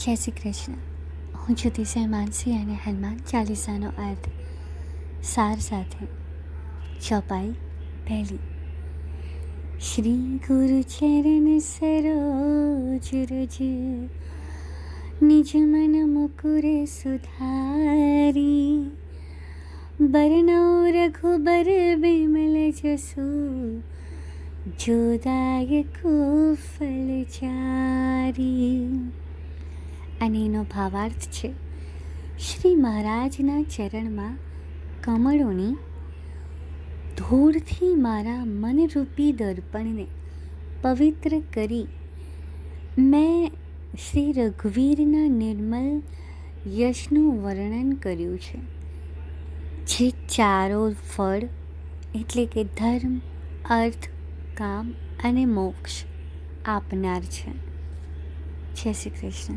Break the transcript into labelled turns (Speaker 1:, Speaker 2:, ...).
Speaker 1: જય શ્રી કૃષ્ણ હું જ્યોતિષય માનસી અને હનુમાન ચાલીસાનો અર્થ સાર સાથે ચોપાઈ પહેલી શ્રી ગુરુ ચરણ સરોજ રજ નિજ મન મુકુરે સુધારી બરનો રઘુબર બિમલ જસુ જોદાયકો ફલચારી અને એનો ભાવાર્થ છે. શ્રી મહારાજના ચરણમાં કમળોની ધૂળથી મારા મનરૂપી દર્પણને પવિત્ર કરી મેં શ્રી રઘુવીરના નિર્મલ યશનું વર્ણન કર્યું છે. જે ચારો ફળ એટલે કે ધર્મ, અર્થ, કામ અને મોક્ષ આપનાર છે. જય શ્રી કૃષ્ણ.